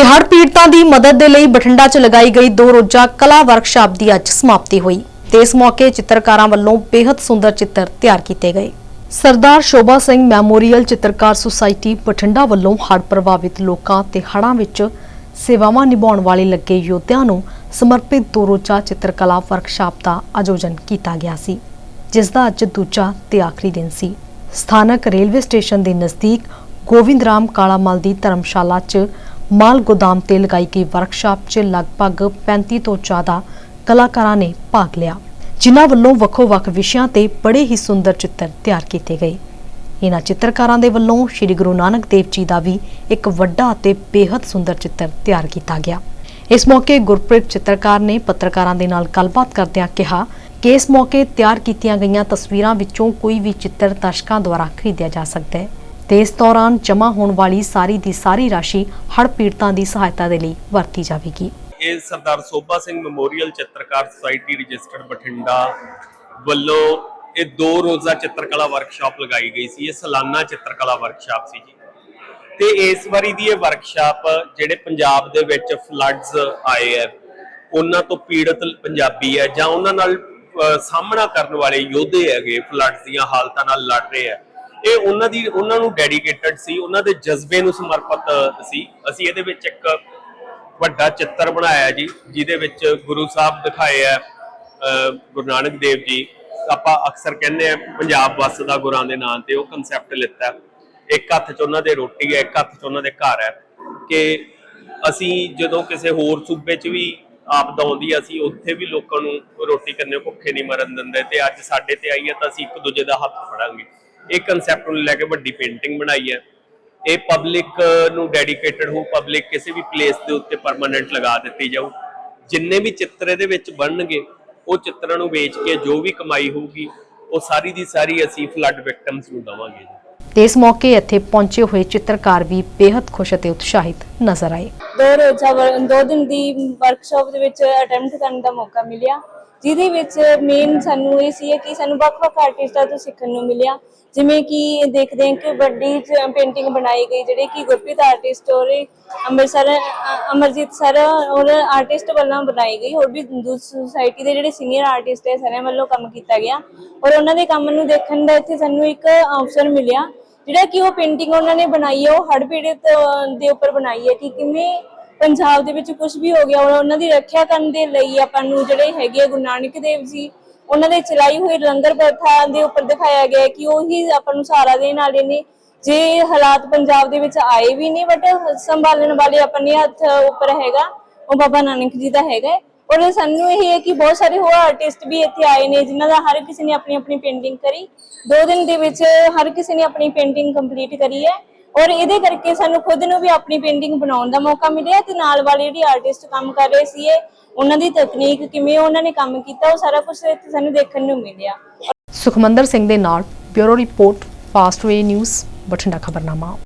ਤੇ ਹੜ੍ਹ ਪੀੜਤਾਂ ਦੀ ਮਦਦ ਦੇ ਲਈ ਬਠਿੰਡਾ 'ਚ ਲਗਾਈ ਗਈ ਦੋ ਰੋਜ਼ਾ ਕਲਾ ਵਰਕਸ਼ਾਪ ਦੀ ਅੱਜ ਸਮਾਪਤੀ ਹੋਈ। ਤੇ ਇਸ ਮੌਕੇ ਚਿੱਤਰਕਾਰਾਂ ਵੱਲੋਂ ਬੇहद ਸੁੰਦਰ ਚਿੱਤਰ ਤਿਆਰ ਕੀਤੇ ਗਏ। ਸਰਦਾਰ ਸ਼ੋਭਾ ਸਿੰਘ ਮੈਮੋਰੀਅਲ ਚਿੱਤਰਕਾਰ ਸੁਸਾਇਟੀ ਬਠਿੰਡਾ ਵੱਲੋਂ ਹੜ੍ਹ ਪ੍ਰਭਾਵਿਤ ਲੋਕਾਂ ਤੇ ਹੜ੍ਹਾਂ ਵਿੱਚ ਸੇਵਾਵਾਂ ਨਿਭਾਉਣ ਵਾਲੇ ਲੱਗੇ ਯੋਧਿਆਂ ਨੂੰ ਸਮਰਪਿਤ ਦੋ ਰੋਜ਼ਾ ਚਿੱਤਰਕਲਾ ਵਰਕਸ਼ਾਪ ਦਾ ਆਯੋਜਨ ਕੀਤਾ ਗਿਆ ਸੀ, ਜਿਸ ਦਾ ਅੱਜ ਦੂਜਾ ਤੇ ਆਖਰੀ ਦਿਨ ਸੀ। ਸਥਾਨਕ ਰੇਲਵੇ ਸਟੇਸ਼ਨ ਦੇ ਨਜ਼ਦੀਕ ਗੋਬਿੰਦ ਰਾਮ ਕਾਲਾਮਲ ਦੀ ਧਰਮਸ਼ਾਲਾ 'ਚ ਮਾਲ ਗੋਦਾਮ ਤੇ ਲਗਾਈ ਗਈ ਵਰਕਸ਼ਾਪ 'ਚ ਲਗਭਗ 35 ਤੋਂ ਜ਼ਿਆਦਾ ਕਲਾਕਾਰਾਂ ਨੇ ਭਾਗ ਲਿਆ, ਜਿਨ੍ਹਾਂ ਵੱਲੋਂ ਵੱਖੋ-ਵੱਖ ਵਿਸ਼ਿਆਂ ਤੇ ਬੜੇ ਹੀ ਸੁੰਦਰ ਚਿੱਤਰ ਤਿਆਰ ਕੀਤੇ ਗਏ। ਇਹਨਾਂ ਚਿੱਤਰਕਾਰਾਂ ਦੇ ਵੱਲੋਂ ਸ੍ਰੀ ਗੁਰੂ ਨਾਨਕ ਦੇਵ ਜੀ ਦਾ ਵੀ ਇੱਕ ਵੱਡਾ ਅਤੇ ਬੇहद ਸੁੰਦਰ ਚਿੱਤਰ ਤਿਆਰ ਕੀਤਾ ਗਿਆ। ਇਸ ਮੌਕੇ ਗੁਰਪ੍ਰੀਤ ਚਿੱਤਰਕਾਰ ਨੇ ਪੱਤਰਕਾਰਾਂ ਦੇ ਨਾਲ ਗੱਲਬਾਤ ਕਰਦਿਆਂ ਕਿਹਾ ਕਿ ਇਸ ਮੌਕੇ ਤਿਆਰ ਕੀਤੀਆਂ ਗਈਆਂ ਤਸਵੀਰਾਂ ਵਿੱਚੋਂ ਕੋਈ ਵੀ ਚਿੱਤਰ ਦਰਸ਼ਕਾਂ ਦੁਆਰਾ ਖਰੀਦਿਆ ਜਾ ਸਕਦਾ ਹੈ। ਤੇ ਇਸ ਦੌਰਾਨ ਜਮ੍ਹਾਂ ਹੋਣ ਵਾਲੀ ਸਾਰੀ ਦੀ ਸਾਰੀ ਰਾਸ਼ੀ ਹੜ੍ਹ ਪੀੜਤਾਂ ਦੀ ਸਹਾਇਤਾ ਦੇ ਲਈ ਵਰਤੀ ਜਾਵੇਗੀ। ਇਹ ਸਰਦਾਰ ਸੋਭਾ ਸਿੰਘ ਮੈਮੋਰੀਅਲ ਚਿੱਤਰਕਾਰ ਸੁਸਾਇਟੀ ਰਜਿਸਟਰਡ ਬਠਿੰਡਾ ਵੱਲੋਂ ਇਹ ਦੋ ਰੋਜ਼ਾ ਚਿੱਤਰਕਲਾ ਵਰਕਸ਼ਾਪ ਲਗਾਈ ਗਈ ਸੀ, ਇਹ ਸਾਲਾਨਾ ਚਿੱਤਰਕਲਾ ਵਰਕਸ਼ਾਪ ਸੀ ਜੀ। ਤੇ ਇਸ ਵਾਰੀ ਦੀ ਇਹ ਵਰਕਸ਼ਾਪ ਜਿਹੜੇ ਪੰਜਾਬ ਦੇ ਵਿੱਚ ਫਲੱਡਸ ਆਏ ਆ, ਉਹਨਾਂ ਤੋਂ ਪੀੜਤ ਪੰਜਾਬੀ ਹੈ ਜਾਂ ਉਹਨਾਂ ਨਾਲ ਸਾਹਮਣਾ ਕਰਨ ਵਾਲੇ ਯੋਧੇ ਹੈਗੇ, ਫਲੱਡਸ ਦੀਆਂ ਹਾਲਤਾਂ ਨਾਲ ਲੜ ਰਹੇ ਆ। ਇਹ ਉਹਨਾਂ ਦੀ ਉਹਨਾਂ ਨੂੰ ਡੈਡੀਕੇਟਡ ਸੀ ਉਹਨਾਂ ਦੇ ਜਜ਼ਬੇ ਨੂੰ ਸਮਰਪਿਤ ਸੀ। ਅਸੀਂ ਇਹਦੇ ਵਿੱਚ ਇੱਕ ਵੱਡਾ ਚਿੱਤਰ ਬਣਾਇਆ ਜੀ ਜਿਹਦੇ ਵਿੱਚ ਗੁਰੂ ਸਾਹਿਬ ਦਿਖਾਏ ਆ ਗੁਰੂ ਨਾਨਕ ਦੇਵ ਜੀ। ਆਪਾਂ ਅਕਸਰ ਕਹਿੰਦੇ ਆ ਪੰਜਾਬ ਵਸਦਾ ਗੁਰਾਂ ਦੇ ਨਾਂ ਤੇ ਉਹ ਕਨਸੈਪਟ ਲਿੱਤਾ। ਇੱਕ ਹੱਥ 'ਚ ਉਹਨਾਂ ਦੇ ਰੋਟੀ ਹੈ ਇੱਕ ਹੱਥ 'ਚ ਉਹਨਾਂ ਦੇ ਘਰ ਹੈ। ਕਿ ਅਸੀਂ ਜਦੋਂ ਕਿਸੇ ਹੋਰ ਸੂਬੇ 'ਚ ਵੀ ਆਪਦਾ ਆਉਂਦੀ ਹੈ, ਅਸੀਂ ਉੱਥੇ ਵੀ ਲੋਕਾਂ ਨੂੰ ਰੋਟੀ ਕਰਨੇ ਭੁੱਖੇ ਨਹੀਂ ਮਰਨ ਦਿੰਦੇ ਤੇ ਅੱਜ ਸਾਡੇ ਤੇ ਆਈ ਹੈ ਤਾਂ ਅਸੀਂ ਇੱਕ ਦੂਜੇ ਦਾ ਹੱਥ ਫੜਾਂਗੇ। ਇਹ ਕਨਸੈਪਟ ਨੂੰ ਲੈ ਕੇ ਵੱਡੀ ਪੇਂਟਿੰਗ ਬਣਾਈ ਹੈ। ਇਹ ਪਬਲਿਕ ਨੂੰ ਡੈਡੀਕੇਟਡ ਹੋ ਪਬਲਿਕ ਕਿਸੇ ਵੀ ਪਲੇਸ ਦੇ ਉੱਤੇ ਪਰਮਾਨੈਂਟ ਲਗਾ ਦਿੱਤੀ ਜਾਊ। ਜਿੰਨੇ ਵੀ ਚਿੱਤਰ ਇਹਦੇ ਵਿੱਚ ਬਣਨਗੇ ਉਹ ਚਿੱਤਰਾਂ ਨੂੰ ਵੇਚ ਕੇ ਜੋ ਵੀ ਕਮਾਈ ਹੋਊਗੀ ਉਹ ਸਾਰੀ ਦੀ ਸਾਰੀ ਅਸੀਂ ਫਲੱਡ ਵਿਕਟਮਸ ਨੂੰ ਦਵਾਂਗੇ ਤੇ ਇਸ ਮੌਕੇ ਇੱਥੇ ਪਹੁੰਚੇ ਹੋਏ ਚਿੱਤਰਕਾਰ ਵੀ ਬੇहद ਖੁਸ਼ ਅਤੇ ਉਤਸ਼ਾਹਿਤ ਨਜ਼ਰ ਆਏ। ਦੋ ਰੋਜ਼ਾ ਦੋ ਦਿਨ ਦੀ ਵਰਕਸ਼ਾਪ ਦੇ ਵਿੱਚ ਅਟੈਂਪਟ ਕਰਨ ਦਾ ਮੌਕਾ ਮਿਲਿਆ। ਜਿਹਦੇ ਵਿੱਚ ਮੇਨ ਸਾਨੂੰ ਇਹ ਸੀ ਕਿ ਸਾਨੂੰ ਵੱਖ-ਵੱਖ ਆਰਟਿਸਟਾਂ ਤੋਂ ਸਿੱਖਣ ਨੂੰ ਮਿਲਿਆ। ਜਿਵੇਂ ਕਿ ਦੇਖਦੇ ਹਾਂ ਕਿ ਵੱਡੀ ਪੇਂਟਿੰਗ ਬਣਾਈ ਗਈ, ਜਿਹੜੇ ਕਿ ਗੁਰਪ੍ਰੀਤ ਆਰਟਿਸਟ ਔਰ ਅੰਮ੍ਰਿਤਸਰ ਅਮਰਜੀਤ ਸਰ ਔਰ ਆਰਟਿਸਟ ਵੱਲੋਂ ਬਣਾਈ ਗਈ। ਹੋਰ ਵੀ ਸੁਸਾਇਟੀ ਦੇ ਜਿਹੜੇ ਸੀਨੀਅਰ ਆਰਟਿਸਟ ਹੈ, ਸਾਰਿਆਂ ਵੱਲੋਂ ਕੰਮ ਕੀਤਾ ਗਿਆ। ਔਰ ਉਹਨਾਂ ਦੇ ਕੰਮ ਨੂੰ ਦੇਖਣ ਦਾ ਇੱਥੇ ਸਾਨੂੰ ਇੱਕ ਅਵਸਰ ਮਿਲਿਆ, ਜਿਹੜਾ ਕਿ ਉਹ ਪੇਂਟਿੰਗ ਉਹਨਾਂ ਨੇ ਬਣਾਈ ਹੈ, ਉਹ ਹੜ੍ਹ ਪੀੜਤ ਦੇ ਉੱਪਰ ਬਣਾਈ ਹੈ ਕਿ ਕਿਵੇਂ ਪੰਜਾਬ ਦੇ ਵਿੱਚ ਕੁਝ ਵੀ ਹੋ ਗਿਆ ਔਰ ਉਹਨਾਂ ਦੀ ਰੱਖਿਆ ਕਰਨ ਦੇ ਲਈ ਆਪਾਂ ਨੂੰ ਜਿਹੜੇ ਹੈਗੇ ਆ ਗੁਰੂ ਨਾਨਕ ਦੇਵ ਜੀ, ਉਹਨਾਂ ਦੇ ਚਲਾਈ ਹੋਈ ਲੰਗਰ ਪ੍ਰਥਾ ਦੇ ਉੱਪਰ ਦਿਖਾਇਆ ਗਿਆ ਕਿ ਉਹੀ ਆਪਾਂ ਨੂੰ ਸਹਾਰਾ ਦੇਣ ਵਾਲੇ ਨੇ। ਜੇ ਹਾਲਾਤ ਪੰਜਾਬ ਦੇ ਵਿੱਚ ਆਏ ਵੀ ਨੇ ਬਟ ਸੰਭਾਲਣ ਵਾਲੇ ਆਪਣੇ ਹੱਥ ਉੱਪਰ ਹੈਗਾ, ਉਹ ਬਾਬਾ ਨਾਨਕ ਜੀ ਦਾ ਹੈਗਾ। ਔਰ ਸਾਨੂੰ ਇਹ ਹੈ ਕਿ ਬਹੁਤ ਸਾਰੇ ਹੋਰ ਆਰਟਿਸਟ ਵੀ ਇੱਥੇ ਆਏ ਨੇ, ਜਿਨ੍ਹਾਂ ਦਾ ਹਰ ਕਿਸੇ ਨੇ ਆਪਣੀ ਆਪਣੀ ਪੇਂਟਿੰਗ ਕਰੀ। ਦੋ ਦਿਨ ਦੇ ਵਿੱਚ ਹਰ ਕਿਸੇ ਨੇ ਆਪਣੀ ਪੇਂਟਿੰਗ ਕੰਪਲੀਟ ਕਰੀ ਹੈ। ਔਰ ਇਹਦੇ ਕਰਕੇ ਸਾਨੂੰ ਖੁਦ ਨੂੰ ਵੀ ਆਪਣੀ ਪੇਂਟਿੰਗ ਬਣਾਉਣ ਦਾ ਮੌਕਾ ਮਿਲਿਆ ਤੇ ਨਾਲ ਵਾਲੇ ਜਿਹੜੇ ਆਰਟਿਸਟ ਕੰਮ ਕਰ ਰਹੇ ਸੀ ਉਹਨਾਂ ਦੀ ਤਕਨੀਕ ਕਿਵੇਂ ਉਹਨਾਂ ਨੇ ਕੰਮ ਕੀਤਾ, ਉਹ ਸਾਰਾ ਕੁਝ ਇੱਥੇ ਸਾਨੂੰ ਦੇਖਣ ਨੂੰ ਮਿਲਿਆ। ਸੁਖਮੰਦਰ ਸਿੰਘ ਦੇ ਨਾਲ bureau report Fastway news Bathinda ਖਬਰਨਾਮਾ।